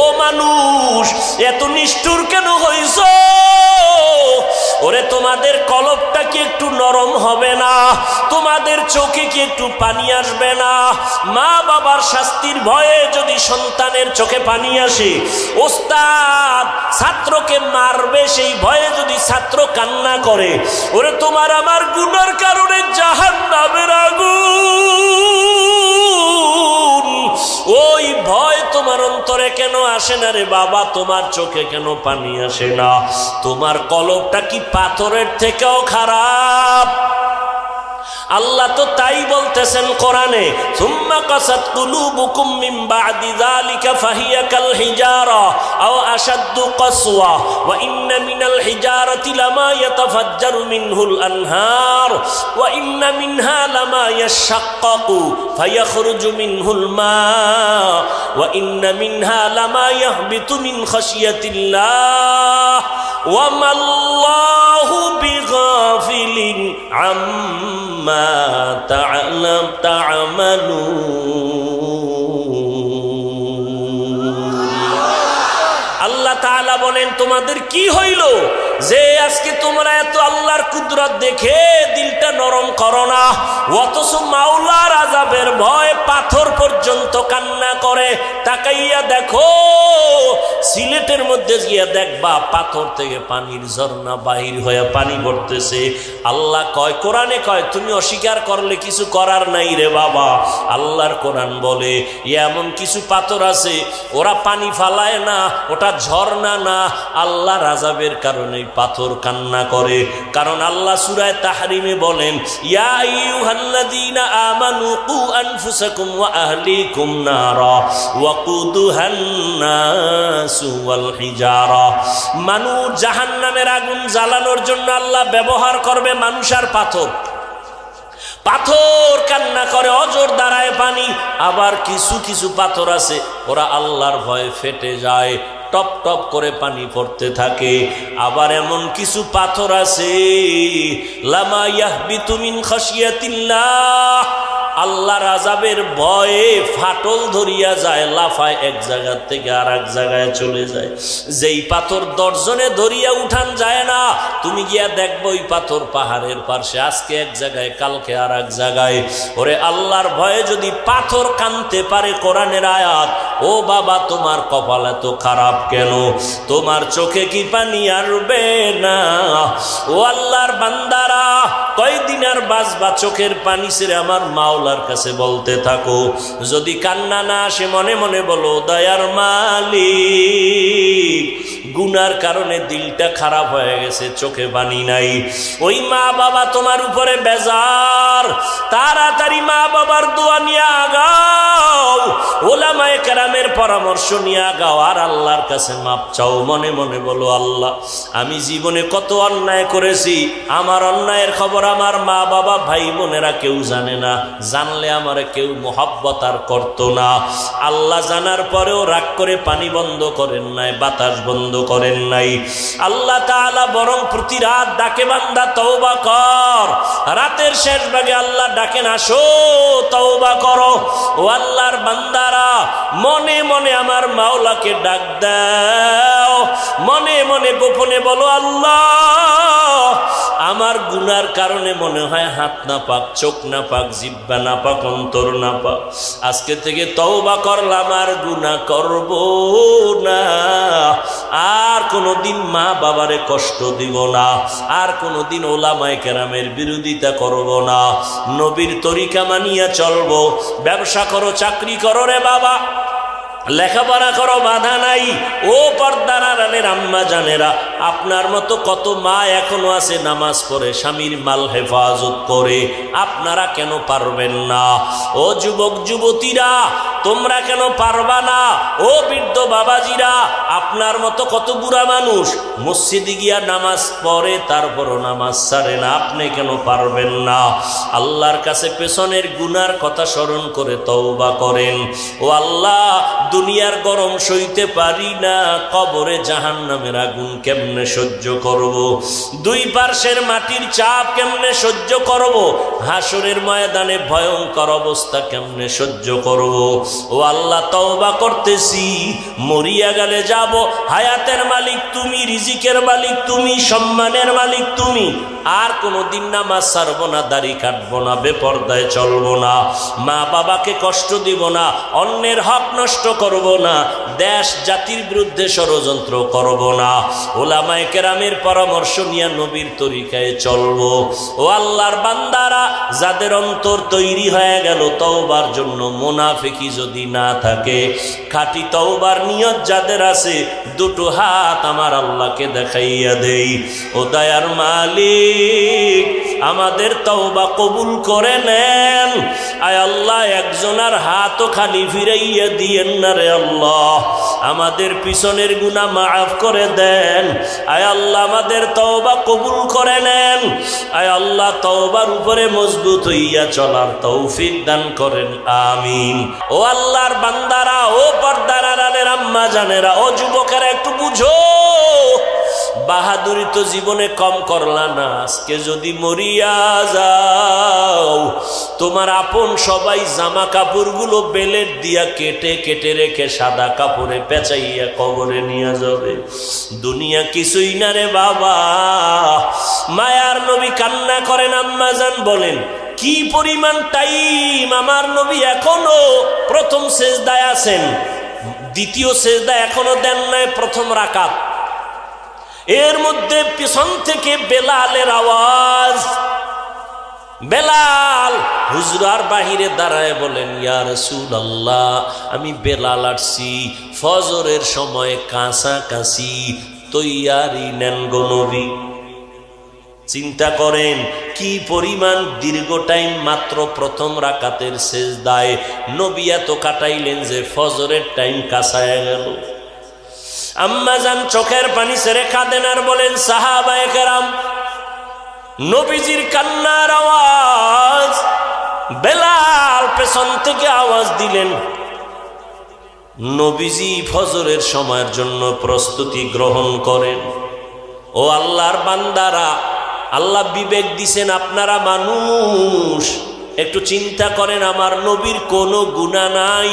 ও মানুষ, এত নিষ্ঠুর কেন হইছ? ওরে, তোমাদের কলবটা কি একটু নরম হবে না? তোমাদের চোখে কি একটু পানি আসবে না? মা বাবার শাস্তির ভয়ে যদি সন্তানের চোখে পানি আসে, ওস্তাদ ছাত্রকে মারবে, সেই ভয়ে যদি ছাত্র কান্না করে, ওরে, তোমার আমার গুনার কারণে জাহান নামের আগুন। ওই ভয় তোমার অন্তরে কেন আসে না রে বাবা? তোমার চোখে কেন পানি আসে না? তোমার কলবটা কি পাথরের থেকেও খারাপ? আল্লাহ তো তাই বলতেছেন কোরআনে, সুম্মা কাসাত কুলুবুকুম মিন বাদি যালিকা ফাহিয়া কাল হিজারা, আও আশাদ্দু কাসওয়া, ওয়া ইন্না মিনাল হিজারাতি লামা ইয়াতাফাজ্জারু মিনহুল আনহার, ওয়া ইন্না মিনহা লামা ইয়াশাক্কাকু ফায়াখরুজু মিনহুল মা, ওয়া ইন্না মিনহা লামা ইয়াহবিতু মিন খাশিয়াতিল্লাহ। আল্লাহ তাআলা বলেন তোমাদের কি হইল? যে আজকে তোমরা এত আল্লাহর কুদরত দেখে দিলটা নরম করো না। অথচ মাওলার আজাবের ভয় পাথর পর্যন্ত কান্না করে। তাকাইয়া দেখো, সিলেটের মধ্যে গিয়া দেখবা পাথর থেকে পানির ঝর্ণা বাহির হয়ে পানি পড়তেছে। আল্লাহ কয়, কোরআনে কয়, তুমি অস্বীকার করলে কিছু করার নাই রে বাবা। আল্লাহর কোরআন বলে এমন কিছু পাথর আছে, ওরা পানি ফালায় না, ওটা ঝর্ণা না। আল্লাহ রাজাবের কারণে পাথর কান্না করে। কারণ আল্লাহ সুরায় তাহারিমে বলেন আইয়ুহাল্লাযীনা আমানু কু আনফুসাকুম জাহান্নামের আগুন জ্বালানোর জন্য আল্লাহ ব্যবহার করবে মানুষ আর পাথর। পাথর কান্না করে, অজর দাঁড়ায় পানি, আবার কিছু কিছু পাথর আছে, ওরা আল্লাহর ভয়ে ফেটে যায়। টপ টপ করে পানি পড়তে থাকে। আবার এমন কিছু পাথর আছে আল্লাহর আজাবের ভয়ে ফাটল ধরিয়া যায়, লাফায় এক জায়গা থেকে আর এক জায়গায় চলে যায়। যেই পাথর দর্জনে ধরিয়া উঠান যায় না, তুমি গিয়া দেখব ওই পাথর পাহাড়ের পাশে আজকে এক জায়গায়, কালকে আর এক জায়গায়। ওরে আল্লাহর ভয়ে যদি পাথর কানতে পারে কোরআনের আয়াত ও বাবা, তোমার কপাল এত খারাপ কেন? তোমার চোখে কি পানি আসবে না? ও আল্লাহর বান্দারা কয়দিন আর বাঁচবা চোখের পানি ছেড়ে আমার মাওলার কাছে বলতে থাকো। যদি কান্না না আসে, মনে মনে বলো, দয়ার মালিক। গুনার কারণে দিলটা খারাপ হয়ে গেছে, চোখে পানি নাই। ওই মা বাবা তোমার উপরে বেজার। তাড়াতাড়ি মা বাবার দোয়া নিয়ে আগাও। ওলামায়ে কেরামের পরামর্শ নিয়ে আগাও। আর আল্লাহর কাছে মাপ চাও, মনে মনে বলো, আল্লাহ, আমি জীবনে কত অন্যায় করেছি। আমার অন্যায়ের খবর আমার মা বাবা ভাই বোনেরা কেউ জানে না, জানলে আমার কেউ মোহাব্বত আর করতো না। আল্লাহ জানার পরেও রাগ করে পানি বন্ধ করেন নাই, বাতাস বন্ধ করেন নাই। আল্লাহ তাআলা বরং প্রতি রাত ডাকে, বান্দা, তওবা কর। রাতের শেষ ভাগে আল্লাহ ডাকেন, আসো, তওবা করো। ও আল্লাহর বান্দারা, মনে মনে আমার মাওলাকে ডাক দাও। মনে মনে গোপনে বলো, আল্লাহ, আমার গুনার কারণে মনে হয় হাত না পাক চোখ না পাক জিব্বা না পাক অন্তর না পাক আজকে থেকে তওবা করলাম, আর গুনাহ করব না। আর কোনোদিন মা বাবারে কষ্ট দিব না, আর কোনোদিন ওলামায় কেরামের বিরোধিতা করব না। নবীর তরিকা মানিয়া চলবো। ব্যবসা করো, চাকরি করো রে বাবা। লেখাপড়া করো, বাধা নাই। ও পর্দার আড়ালের আম্মা জানেরা আপনার মতো কত মা এখনও আছে নামাজ পড়ে, স্বামীর মাল হেফাজত করে। আপনারা কেন পারবেন না? ও যুবক, যুবতীরা, তোমরা কেন পারবা না? ও বৃদ্ধ বাবাজিরা, আপনার মতো কত বুড়া মানুষ, মসজিদে গিয়া নামাজ পড়ে, তারপরও নামাজ ছাড়ে না, আপনি কেন পারবেন না? আল্লাহর কাছে পেছনের গুনার কথা স্মরণ করে তওবা করেন। ও আল্লাহ দুনিয়ার গরম সইতে পারি না, কবরে জাহান নামের আগুন কেমনে সহ্য করব। দুই পার্শ্বের মাটির চাপ কেমনে সহ্য করব। হাসরের ময়দানে ভয়ঙ্কর অবস্থা কেমনে সহ্য করব। ও আল্লাহ, তওবা করতেছি, মরিয়া গেলে যাব হায়াতের মালিক তুমি, রিজিকের মালিক তুমি, সম্মানের মালিক তুমি আর কোনো দিন নামাজ ছাড়বো না, দাড়ি কাটবো না, বেপর্দায় চলবো না মা বাবাকে কষ্ট দিব না, অন্যের হক নষ্ট করব না, দেশ জাতির বিরুদ্ধে ষড়যন্ত্র করব না। ওলামায় কেরামের পরামর্শ নিয়ে নবীর তরিকায় চলবো। ও আল্লাহর বান্দারা, যাদের অন্তর তৈরি হয়ে গেল তওবার জন্য মোনাফিকি যদি না থাকে, খাঁটি তওবার নিয়ত যাদের আছে, দুটো হাত আমার আল্লাহকে দেখাইয়া দেই। ও দয়ার মালিক, আমাদের তওবা কবুল করে নেন। আয় আল্লাহ, একজনার হাতও খালি ফিরাইয়া দিয়েন না। রে আল্লাহ, আমাদের পিছনের গুণা মাফ করে দেন। আয় আল্লাহ, আমাদের তওবা কবুল করে নেন। আয় আল্লাহ, তওবার উপরে মজবুত হইয়া চলার তৌফিক দান করেন, আমিন। ও আল্লাহর বান্দারা, ও পর্দারা আম্মা জানেরা, ও যুবকেরা, একটু বুঝো। বাহাদুরি তো জীবনে কম করলা না, আজকে যদি মরিয়া যাও তোমার আপন সবাই জামা কাপড়গুলো বেলেট দিয়া কেটে কেটে রেখে সাদা কাপড়ে পেঁচাইয়া কবরে নিয়ে যাবে। দুনিয়া কিছুই না রে বাবা। মায়ার নবী কান্না করেন আম্মাজান বলেন, কি পরিমাণ টাইম আমার নবী এখনও প্রথম শেষদায় আছেন। দ্বিতীয় শেষদা এখনও দেন নাই প্রথম রাকাত। এর মধ্যে পিছন থেকে বেলালের আওয়াজ বেলাল হুজরার বাহিরে দাঁড়ায় বলেন ইয়ার আল্লাহ আমি বেলাল আসছি, ফজরের সময় কাছাকাছি তৈয়ারি নেন গনবী চিন্তা করেন, কি পরিমাণ দীর্ঘ টাইম মাত্র প্রথম রাকাতের শেষ দায় নবী এত কাটাইলেন যে ফজরের টাইম কাছায় গেল। আম্মা যান চোখের পানি সেরে কাঁদেন আর বলেন, সাহাবায়ে কেরাম নবীজির কান্নার আওয়াজ, বেলাল পেছন থেকে আওয়াজ দিলেন, নবীজি ফজরের সময়ের জন্য প্রস্তুতি গ্রহণ করেন। ও আল্লাহর বান্দারা, আল্লাহ বিবেক দিছেন, আপনারা মানুষ, একটু চিন্তা করেন, আমার নবীর কোনো গুণা নাই।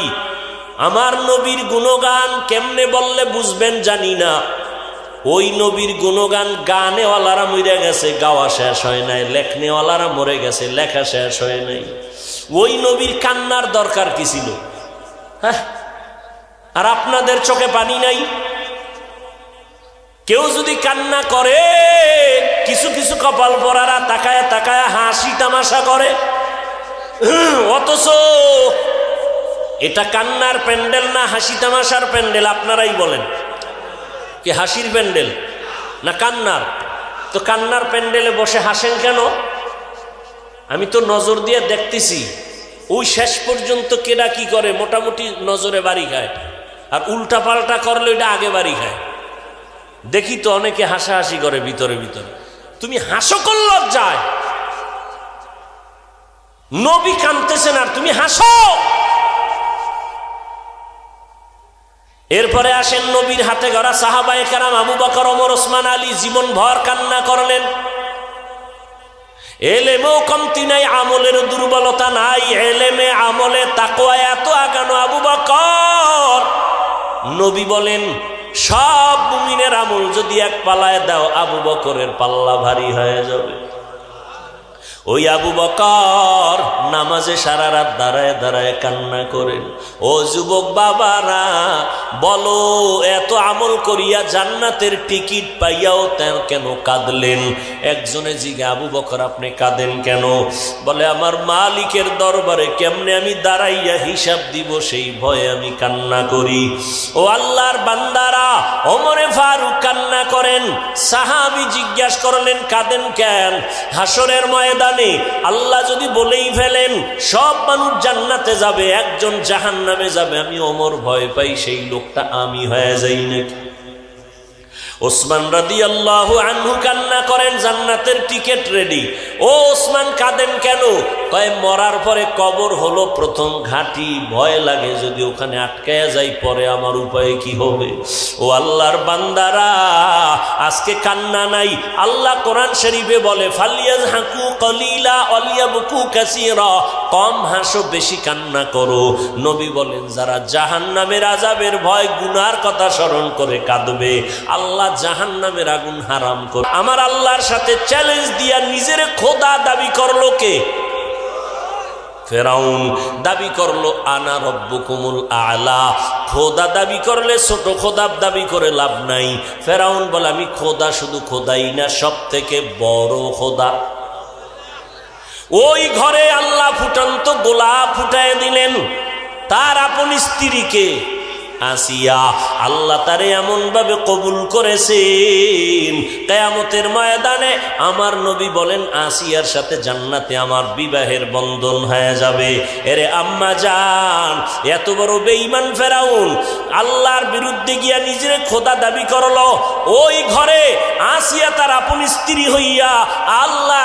আমার নবীর গুণগান কেমনে বললে বুঝবেন জানি না। ওই নবীর গুণগান গানেওয়ালারা মরে গেছে, গাওয়া শেষ হয় নাই, লেখনেওয়ালারা মরে গেছে, লেখা শেষ হয় নাই। ওই নবীর কান্নার দরকার কি ছিল? হ্যাঁ? আর আপনাদের চোখে পানি নাই? কেউ যদি কান্না করে, কিছু কিছু কপাল পরারা তাকায় তাকায় হাসি তামাশা করে। অথচ এটা কান্নার প্যান্ডেল না হাসি তামাশার প্যান্ডেল, আপনারাই বলেন। কি হাসির প্যান্ডেল? না কান্নার? তো কান্নার প্যান্ডেলে বসে হাসেন কেন? আমি তো নজর দিয়ে দেখতেছি। ওই শেষ পর্যন্ত কেডা কি করে? মোটামুটি নজরে বাড়ি খায়। আর উল্টা পাল্টা করলে ওইটা আগে বাড়ি খায়। দেখি তো অনেকে হাসাহাসি করে ভিতরে ভিতরে। তুমি হাসো করল যায় নবী কানতেছেন আর তুমি হাসো! এরপরে আসেন নবীর হাতে গড়া সাহাবায়ে কারাম আবু বকর, ওমর, ওসমান, আলী জীবন ভর কান্না করলেন। এলেমেও কমতি নাই, আমলের দুর্বলতা নাই। এলেমে আমলে তাকোয়া এত আগানো আবু বকর। নবী বলেন, সব মুমিনের আমল যদি এক পালায় দাও, আবু বকরের পাল্লা ভারী হয়ে যাবে। ওই আবু বকর নামাজে সারা রাত দাঁড়ায় দাঁড়ায় কান্না করেন। ও যুবক বাবারা, বলো, এত আমল করিয়া জান্নাতের টিকিট পাইয়াও তেন কেন কাঁদলেন? একজনে জিগে, আবু বকর, আপনি কাঁদেন কেন? বলে, আমার মালিকের দরবারে কেমনে আমি দাঁড়াইয়া হিসাব দিব, সেই ভয়ে আমি কান্না করি। ও আল্লাহর বান্দারা অমরে ফারুক কান্না করেন। সাহাবি জিজ্ঞাস করলেন, কাঁদেন কেন? হাসরের ময়দান জানে। আল্লাহ যদি বলেই ফেলেন, সব মানুষ জান্নাতে যাবে, একজন জাহান নামে যাবে। আমি অমর ভয় পাই, সেই লোকটা আমি হয়ে যাই নাকি? ওসমান রাদি আল্লাহ আনহু কান্না করেন, জান্নাতের টিকিট রেডি ও ওসমান, কাঁদেন কেন? কয় মরার পরে কবর হলো প্রথম ঘাটি। ভয় লাগে যদি ওখানে আটকায়া যাই, পরে আমার উপায়ে কি হবে? ও আল্লাহর বান্দারা, আজকে কান্না নাই। আল্লাহ কোরআন শরীফে বলে ফালিয়াজ হাকু কলিলা অলিয়া বুকু কাসিরা। কম হাসো, বেশি কান্না করো। নবী বলেন, যারা জাহান নামের আজাবের ভয়, গুনার কথা স্মরণ করে কাঁদবে। আল্লাহ জাহান নামের আগুন হারাম করে আমার আল্লাহর সাথে চ্যালেঞ্জ দিয়া নিজের খোদা দাবি করল কে? ফেরাউন দাবি করল, আনা রব্বুকুমুল আলা। খোদা দাবি করলে, ছোট খোদা দাবি করে লাভ নাই। ফেরাউন বলে, আমি খোদা শুধু খোদাই না সব থেকে বড় খোদা। ওই ঘরে আল্লাহ ফুটন্ত গোলা ফুটায় দিলেন। তার আপন স্ত্রীকে আসিয়া আল্লাহ তারে এমন ভাবে কবুল করেছেন। কেয়ামতের ময়দানে আমার নবী বলেন, আসিয়ার সাথে জান্নাতে আমার বিবাহের বন্ধন হয়ে যাবে। এরে আম্মা যান এত বড় বেঈমান ফেরাউন, আল্লাহর বিরুদ্ধে গিয়া নিজের খোদা দাবি করল, ওই ঘরে আসিয়া তার আপন স্ত্রী হইয়া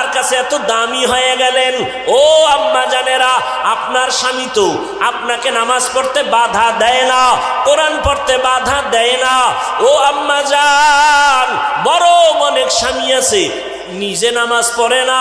আল্লাহর কাছে এত দামি হয়ে গেলেন। ও আম্মা জানেরা, আপনার স্বামী তো আপনাকে নামাজ পড়তে বাধা দেয় না, কোরআন পড়তে বাধা দেয় না। ও আম্মা যান বড় অনেক স্বামী আছে, নিজে নামাজ পড়ে না,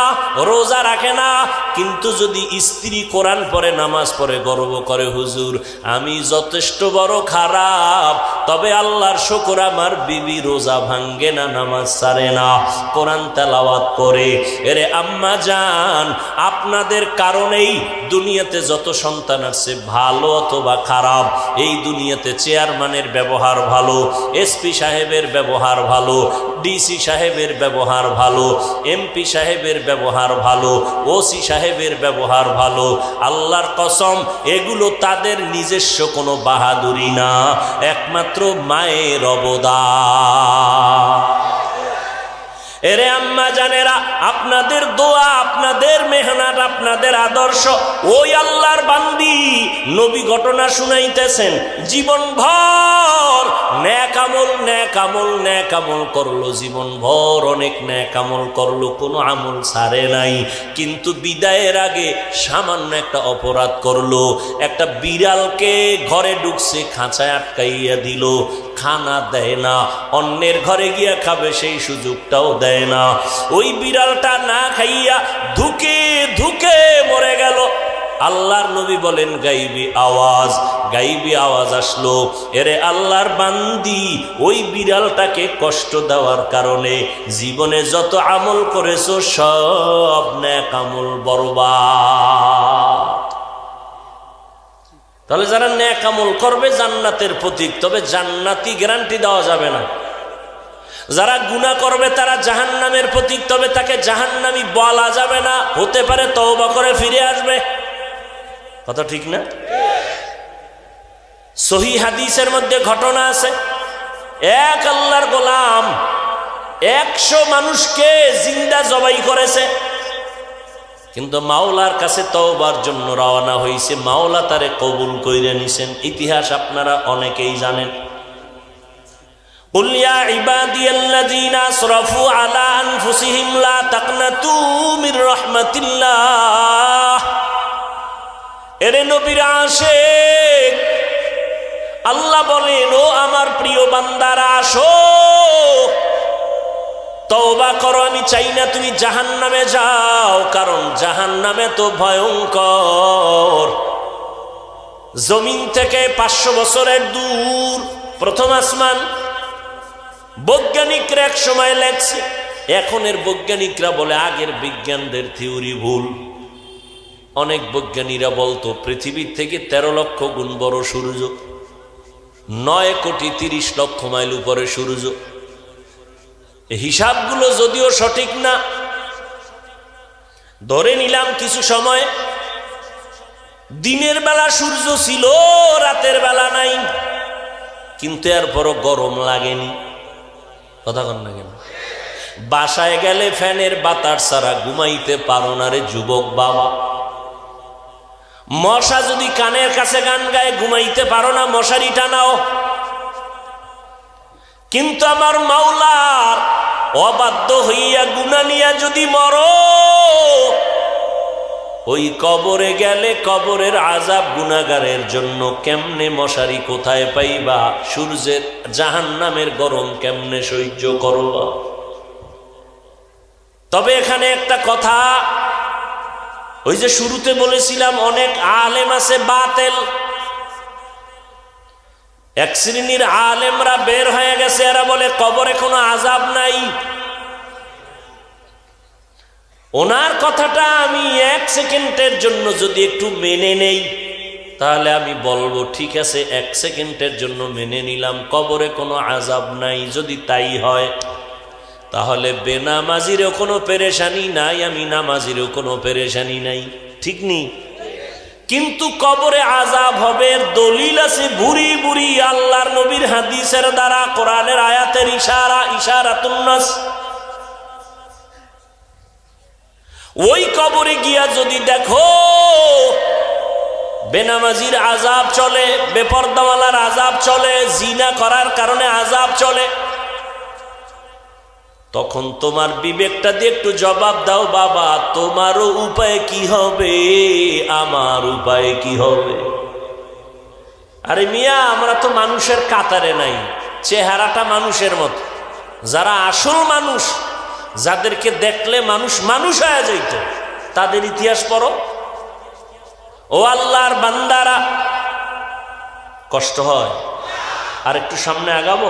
রোজা রাখে না কিন্তু যদি স্ত্রী কোরআন পরে নামাজ পড়ে, গর্ব করে, হুজুর, আমি যথেষ্ট বড় খারাপ, তবে আল্লাহর শকর আমার বিবি রোজা ভাঙ্গে না, নামাজ সারে না, কোরআন তেলাওয়াত করে। এরে আম্মা যান আপনাদের কারণেই দুনিয়াতে যত সন্তান আছে ভালো অথবা খারাপ, এই দুনিয়াতে চেয়ারম্যানের ব্যবহার ভালো, এসপি সাহেবের ব্যবহার ভালো, ডিসি সাহেবের ব্যবহার ভালো, এমপি সাহেবের ব্যবহার ভালো, ওসি সাহেবের ব্যবহার ভালো। আল্লাহর কসম এগুলো তাদের নিজস্ব কোনো বাহাদুরি না একমাত্র মায়ের অবদান। এরে আম্মা জানেরা, আপনাদের দোয়া, আপনাদের মেহনাত, আপনাদের আদর্শ, ওই আল্লাহর বান্দি নবী ঘটনা শুনাইতেছেন। জীবন ভর ন্যাকামল ন্যাকামল ন্যাক আমল ন্যাক আমল করল জীবন ভর অনেক ন্যাক আমল করল, কোনো আমল সারে নাই। কিন্তু বিদায়ের আগে সামান্য একটা অপরাধ করল, একটা বিড়ালকে ঘরে ঢুকছে, খাঁচায় আটকাইয়া দিল। খানা দেয় না, অন্যের ঘরে গিয়া খাবে সেই সুযোগটাও দেয় না। ওই বিড়ালটা না খাইয়া ধুকে ধুকে মরে গেল। আল্লাহর নবী বলেন, গাইবি আওয়াজ গাইবি আওয়াজ আসলো। এরে আল্লাহর বান্দি, ওই বিড়ালটাকে কষ্ট দেওয়ার কারণে জীবনে যত আমল করেছ, সব ন্যাক আমল বরবাদ। তাহলে যারা ন্যাক আমল করবে জান্নাতের প্রতীক, তবে জান্নাতি গ্যারান্টি দেওয়া যাবে না। যারা গুণা করবে তারা জাহান্নামের প্রতীক, তবে তাকে জাহান্নামি বলা যাবে না। হতে পারে তওবা করে ফিরে আসবে। কথা ঠিক না? সহি হাদিসের মধ্যে ঘটনা আছে। এক আল্লাহর গোলাম একশো মানুষকে জিন্দা জবাই করেছে। কিন্তু মাওলার কাছে তওবার জন্য রওনা হয়েছে মাওলা তারে কবুল কইরে নিছেন ইতিহাস আপনারা অনেকেই জানেন قل يا عبادي الذين اسرفوا على انفسهم لا تقنطوا من رحمة الله এরে নবীর আশেক আল্লাহ বলেন ও আমার প্রিয় বান্দারা আসো তওবা করো, আমি চাই না তুমি জাহান নামে যাও, কারণ জাহান নামে তো ভয়ঙ্কর। জমিন থেকে পাঁচশো বছরের দূর, প্রথম আসমান। বৈজ্ঞানিকরা এক সময় লেখছে, এখনের বৈজ্ঞানিকরা বলে আগের বিজ্ঞানদের থিওরি ভুল। অনেক বৈজ্ঞানীরা বলতো, পৃথিবীর থেকে ১৩ লক্ষ গুণ বড় সূর্য, নয় কোটি তিরিশ লক্ষ মাইল উপরে সূর্য। হিসাবগুলো যদিও সঠিক না, ধরে নিলাম কিছু সময় দিনের বেলা সূর্য ছিল, রাতের বেলা নাই, কিন্তু এরপরও গরম লাগেনি। কথা কন না কেন? বাসায় গেলে ফ্যানের বাতার ছাড়া ঘুমাইতে পারো না রে যুবক বাবা। মশা যদি কানের কাছে গান গায়ে, ঘুমাইতে পারো না, মশারি টানাও। কিন্তু আমার মাওলার অবাধ্য হইয়া গুনা নিয়া যদি মর, ওই কবরে গেলে কবরের আজাব গুনাগারের জন্য কেমনে মশারি কোথায় পাইবা? সূর্যের জাহান নামের গরম কেমনে সহ্য করবা তবে এখানে একটা কথা, ওই যে শুরুতে বলেছিলাম, অনেক আলেম আছে বাতেল। এক শ্রেণির আলেমরা বের হয়ে গেছে, এরা বলে, কবরে কোনো আজাব নাই। ওনার কথাটা আমি এক সেকেন্ডের জন্য যদি একটু মেনে নেই, তাহলে আমি বলব, ঠিক আছে, এক সেকেন্ডের জন্য মেনে নিলাম, কবরে কোনো আজাব নাই। যদি তাই হয়, তাহলে বেনামাজিরও কোনো পেরেশানি নাই, আমি নামাজিরও কোনো পেরেশানি নাই। ঠিক নেই? কিন্তু কবরে আজাব হবে, দলিল আছে বুড়ি বুড়ি আল্লাহর নবীর হাদিসের দ্বারা, কোরআনের আয়াতের ইশারা ইশারাতুন্নাস ওই কবরে গিয়া যদি দেখো বেনামাজির আজাব চলে, বেপর্দাওয়ালার আজাব চলে, জিনা করার কারণে আজাব চলে তখন তোমার বিবেকটা দিয়ে একটু জবাব দাও, বাবা, তোমারও উপায় কি হবে? আমার উপায় কি হবে? আরে মিয়া, আমরা তো মানুষের কাতারে নাই, চেহারাটা মানুষের মতো। যারা আসল মানুষ, যাদেরকে দেখলে মানুষ মানুষ হয়ে যাইত, তাদের ইতিহাস পড়ো। ও আল্লাহর বান্দারা, কষ্ট হয়। আর একটু সামনে আগাবো?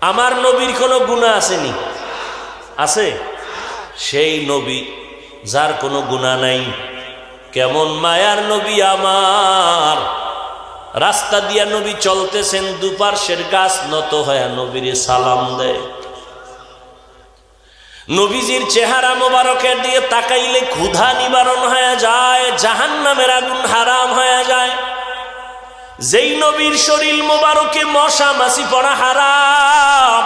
আমার নবীর কোনো গুণা আসেনি। আছে? সেই নবী যার কোনো গুণা নাই। কেমন মায়ার নবী আমার। রাস্তা দিয়া নবী চলতেছেন, দুপার্শ্বের গাছ নত হয়ে নবীরে সালাম দেয়। নবীজির চেহারা মোবারকের দিয়ে তাকাইলে ক্ষুধা নিবারণ হয়ে যায় জাহান নামের আগুন হারাম হয়ে যায়। যেই নবীর শরীর মোবারকে মশা মাসি পড়া হারাম।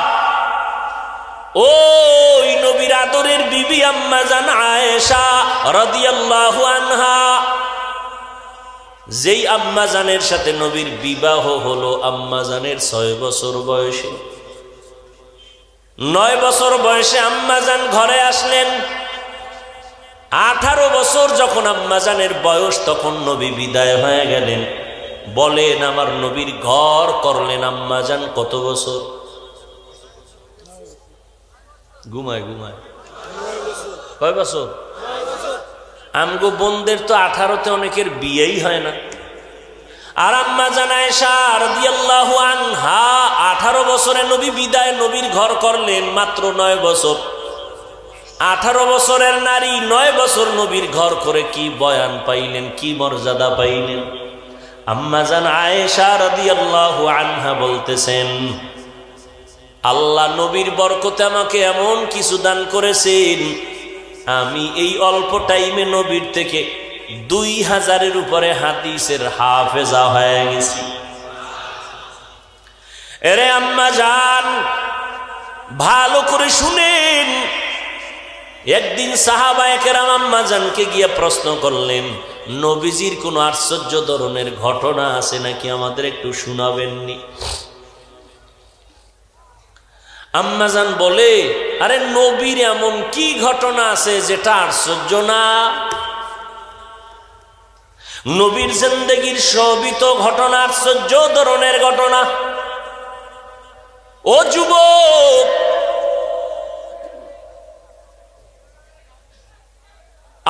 ওই নবীর আদরের বিবি আম্মা জান আয়েশা রাদিয়াল্লাহু আনহা। যেই আম্মা জানের সাথে নবীর বিবাহ হলো, আম্মা জানের ছয় বছর বয়সে। নয় বছর বয়সে আম্মাজান ঘরে আসলেন। আঠারো বছর যখন আম্মাজানের বয়স, তখন নবী বিদায় হয়ে গেলেন। বলেন আমার নবীর ঘর করলেন আম্মাজান কত বছর? ঘুমায় ঘুমায়। কয় বছর? আমগো বোনদের তো আঠারোতে অনেকের বিয়েই হয় না। আর আম্মা জানায় আঠারো বছরে নবী বিদায় নবীর ঘর করলেন মাত্র নয় বছর। আঠারো বছরের নারী নয় বছর নবীর ঘর করে কি বয়ান পাইলেন, কি মর্যাদা পাইলেন? আম্মা জান আয়েশা রাদিয়াল্লাহু আনহা বলতেছেন, আল্লাহ নবীর বরকতে আমাকে এমন কিছু দান করেছেন, আমি এই অল্প টাইমে নবীর থেকে দুই হাজারের উপরে হাদিসের হাফেজা হয়ে গেছি। এরে আম্মা যান ভালো করে শুনেন একদিন সাহাবায়কেরাম জানকে গিয়ে প্রশ্ন করলেন, নবীজির কোন আশ্চর্য ধরনের ঘটনা আছে নাকি আমাদের একটু শোনাবেননি? আম্মাজান বলে, আরে নবীর এমন কি ঘটনা আছে যেটা আশ্চর্য না? নবীর জিন্দগির সবই তো ঘটনা আশ্চর্য ধরনের ঘটনা। ও যুবক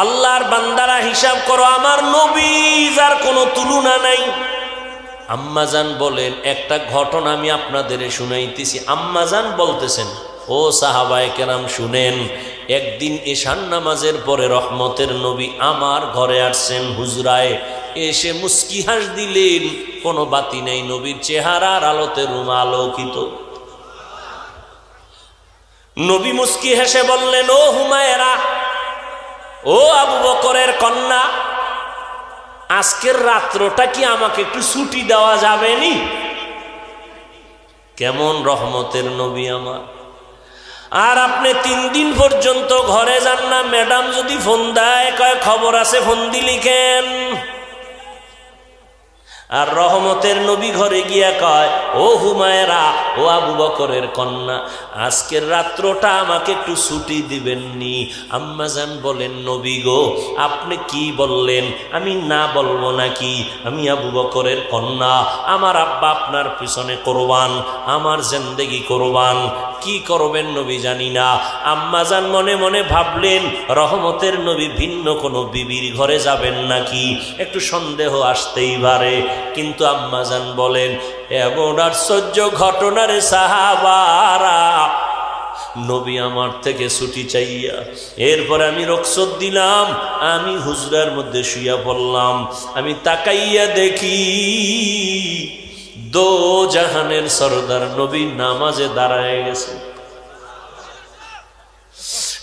আল্লাহর বান্দারা হিসাব করো, আমার নবী যার কোনো তুলনা নাই। আম্মাজান বলেন, একটা ঘটনা আমি আপনাদের শুনাইতেছি। আম্মাজান বলতেছেন, ও সাহাবায় কেরাম, শুনেন, একদিন এশান নামাজের পরে রহমতের নবী আমার ঘরে আসছেন হুজরায়। এসে মুস্কি হাস দিলেন, কোনো বাতি নেই, নবীর চেহারার আলোতে রুম আলোকিত। নবী মুস্কি হেসে বললেন, ও হুমায়রা ও আবু বকরের কন্যা, আজকের রাত্রটা কি আমাকে একটু ছুটি দেওয়া যাবে নি কেমন রহমতের নবী আমার। আর আপনি তিন দিন পর্যন্ত ঘরে যান না, ম্যাডাম যদি ফোন দেয়, কয় খবর আছে, ফোন দি লিখেন। আর রহমতের নবী ঘরে গিয়া কয়, ও হুমায়রা, ও আবু বকরের কন্যা, আজকের রাত্রটা আমাকে একটু ছুটি দিবেননি। আম্মাজান বলেন, নবী গো, আপনি কি বললেন? আমি না বলব নাকি? আমি আবু বকরের কন্যা, আমার আব্বা আপনার পিছনে করবান, আমার জেন্দেগি করবান। কি করবেন নবী জানি না। আম্মাজান মনে মনে ভাবলেন, রহমতের নবী ভিন্ন কোনো বিবির ঘরে যাবেন নাকি? একটু সন্দেহ আসতেই পারে। কিন্তু আম্মাজান বলেন, এমন আশ্চর্য ঘটনার সাহাবারা, নবী আমার থেকে ছুটি চাইয়া, এরপর আমি রক্সত দিলাম, আমি হুজরার মধ্যে শুইয়া পড়লাম, আমি তাকাইয়া দেখি দো জাহানের সর্দার নবী নামাজে দাঁড়ায় গেছে।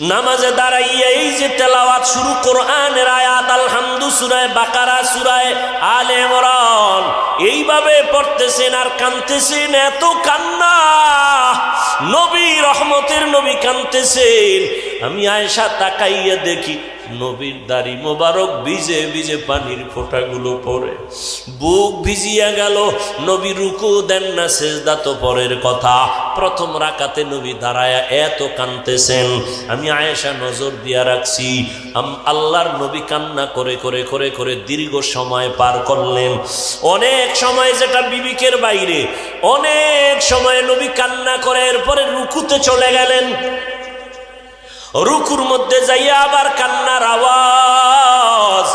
নামাজে দাঁড়াইয়া এই যে তেলাওয়াত শুরু, কোরআনের আয়াত, আলহামদু সুরায় বাকারা, সুরায় আলে ইমরান। এইভাবে পড়তেছেন আর কানতেছেন, এত কান্না। নবী রহমতের নবী কানতেছেন। আমি আয়েশা তাকাইয়া দেখি নবীর দাড়ি মোবারক ভিজে ভিজে পানির ফোঁটাগুলো পড়ে। বুক ভিজিয়া গেল, নবী রুকু দেন না, সেজদা তো পরের কথা। প্রথম রাকাতে নবী দাঁড়ায়া এত কানতেছেন আমি আয়েশা নজর দিয়া রাখছি আল্লাহর নবী কান্না করে করে করে করে দীর্ঘ সময় পার করলেন। অনেক সময় যেটা বিবিকের বাইরে, অনেক সময় নবী কান্না করে এরপরে রুকুতে চলে গেলেন। রুকুর মধ্যে যাইয়া আবার কান্নার আওয়াজ।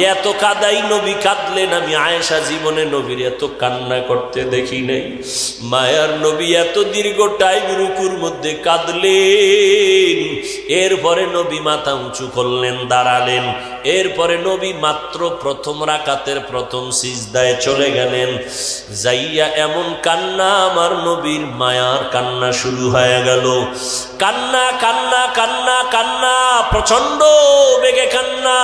এত কাদাই নবী কাঁদলেন, আমি আয়েশা জীবনে নবীর এত কান্না করতে দেখি নাই। মায়ার নবী এত দীর্ঘ টাইম রুকুর মধ্যে কাঁদলেন। এরপরে নবী মাথা উঁচু করলেন, দাঁড়ালেন। এরপরে নবী মাত্র প্রথম রাকাতের প্রথম সিজদায় চলে গেলেন। যাইয়া এমন কান্না আমার নবীর মায়ার কান্না শুরু হয়ে গেল। কান্না কান্না কান্না কান্না প্রচণ্ড বেগে কান্না।